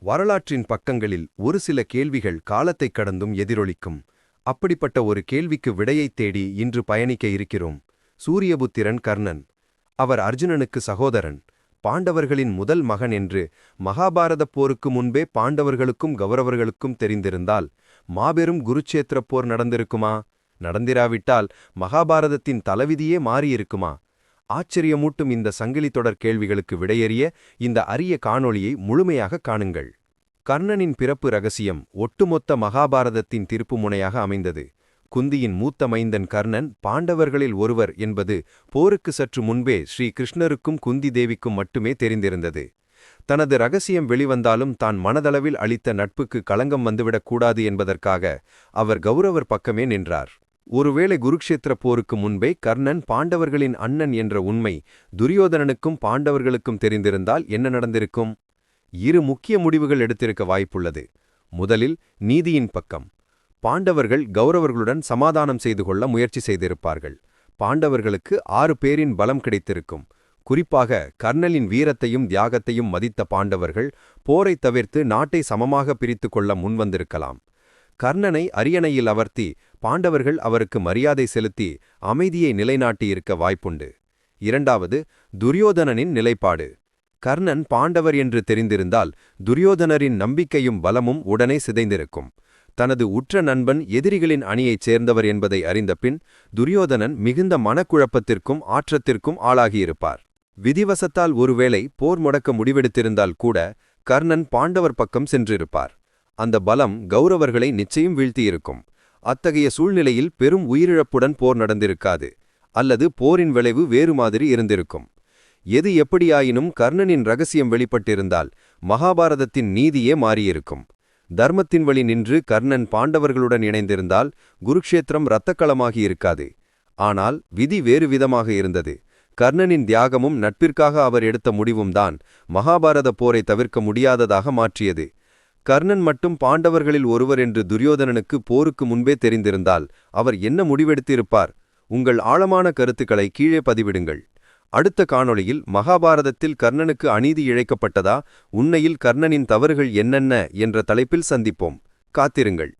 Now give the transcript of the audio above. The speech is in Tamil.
வரலாற்றின் பக்கங்களில் ஒரு சில கேள்விகள் காலத்தைக் கடந்தும் எதிரொலிக்கும். அப்படிப்பட்ட ஒரு கேள்விக்கு விடையைத் தேடி இன்று பயணிக்க இருக்கிறோம். சூரியபுத்திரன் கர்ணன். அவர் அர்ஜுனனுக்கு சகோதரன். பாண்டவர்களின் முதல் மகன் என்று மகாபாரதப் போருக்கு முன்பே பாண்டவர்களுக்கும் கௌரவர்களுக்கும் தெரிந்திருந்தால் மாபெரும் குருச்சேத்திரப் போர் நடந்திருக்குமா? நடந்திராவிட்டால் மகாபாரதத்தின் தலைவிதியே மாறியிருக்குமா? ஆச்சரியமூட்டும் இந்த சங்கிலி தொடர் கேள்விகளுக்கு விடையறிய இந்த அரிய காணொளியை முழுமையாக காணுங்கள். கர்ணனின் பிறப்பு ரகசியம் ஒட்டுமொத்த மகாபாரதத்தின் திருப்புமுனையாக அமைந்தது. குந்தியின் மூத்த மைந்தன் கர்ணன் பாண்டவர்களில் ஒருவர் என்பது போருக்கு சற்று முன்பே ஸ்ரீ கிருஷ்ணருக்கும் குந்தி தேவிக்கும் மட்டுமே தெரிந்திருந்தது. தனது ரகசியம் வெளிவந்தாலும் தான் மனதளவில் அளித்த நட்புக்கு களங்கம் வந்துவிடக்கூடாது என்பதற்காக அவர் கௌரவர் பக்கமே நின்றார். ஒருவேளை குருக்ஷேத்திர போருக்கு முன்பே கர்ணன் பாண்டவர்களின் அண்ணன் என்ற உண்மை துரியோதனனுக்கும் பாண்டவர்களுக்கும் தெரிந்திருந்தால் என்ன நடந்திருக்கும்? இரு முக்கிய முடிவுகள் எடுத்திருக்க வாய்ப்புள்ளது. முதலில் நீதியின் பக்கம். பாண்டவர்கள் கௌரவர்களுடன் சமாதானம் செய்து கொள்ள முயற்சி செய்திருப்பார்கள். பாண்டவர்களுக்கு ஆறு பேரின் பலம் கிடைத்திருக்கும். குறிப்பாக கர்ணலின் வீரத்தையும் தியாகத்தையும் மதித்த பாண்டவர்கள் போரை தவிர்த்து நாட்டை சமமாக பிரித்து கொள்ள முன்வந்திருக்கலாம். கர்ணனை அரியணையில் அவர்த்தி பாண்டவர்கள் அவருக்கு மரியாதை செலுத்தி அமைதியை நிலைநாட்டியிருக்க வாய்ப்புண்டு. இரண்டாவது துரியோதனனின் நிலைப்பாடு. கர்ணன் பாண்டவர் என்று தெரிந்திருந்தால் துரியோதனரின் நம்பிக்கையும் பலமும் உடனே சிதைந்திருக்கும். தனது உற்ற நண்பன் எதிரிகளின் அணியைச் சேர்ந்தவர் என்பதை அறிந்த பின் துரியோதனன் மிகுந்த மனக்குழப்பத்திற்கும் ஆற்றத்திற்கும் ஆளாகியிருப்பார். விதிவசத்தால் ஒருவேளை போர் முடக்க முடிவெடுத்திருந்தால் கூட கர்ணன் பாண்டவர் பக்கம் சென்றிருப்பார். அந்த பலம் கௌரவர்களை நிச்சயம் வீழ்த்தியிருக்கும். அத்தகைய சூழ்நிலையில் பெரும் உயிரிழப்புடன் போர் நடந்திருக்காது அல்லது போரின் விளைவு வேறு மாதிரி இருந்திருக்கும். எது எப்படியாயினும் கர்ணனின் ரகசியம் வெளிப்பட்டிருந்தால் மகாபாரதத்தின் நீதியே மாறியிருக்கும். தர்மத்தின் வழி நின்று கர்ணன் பாண்டவர்களுடன் இணைந்திருந்தால் குருக்ஷேத்திரம் இரத்தக்களமாகி இருக்காது. ஆனால் விதி வேறு விதமாக இருந்தது. கர்ணனின் தியாகமும் நட்பிற்காக அவர் எடுத்த முடிவும் தான் மகாபாரத போரை தவிர்க்க முடியாததாக மாற்றியது. கர்ணன் மட்டும் பாண்டவர்களில் ஒருவர் என்று துரியோதனனுக்கு போருக்கு முன்பே தெரிந்திருந்தால் அவர் என்ன முடிவெடுத்திருப்பார்? உங்கள் ஆழமான கருத்துக்களை கீழே பதிவிடுங்கள். அடுத்த காணொளியில் மகாபாரதத்தில் கர்ணனுக்கு அநீதி இழைக்கப்பட்டதா? உண்மையில் கர்ணனின் தவறுகள் என்னென்ன? என்ற தலைப்பில் சந்திப்போம். காத்திருங்கள்.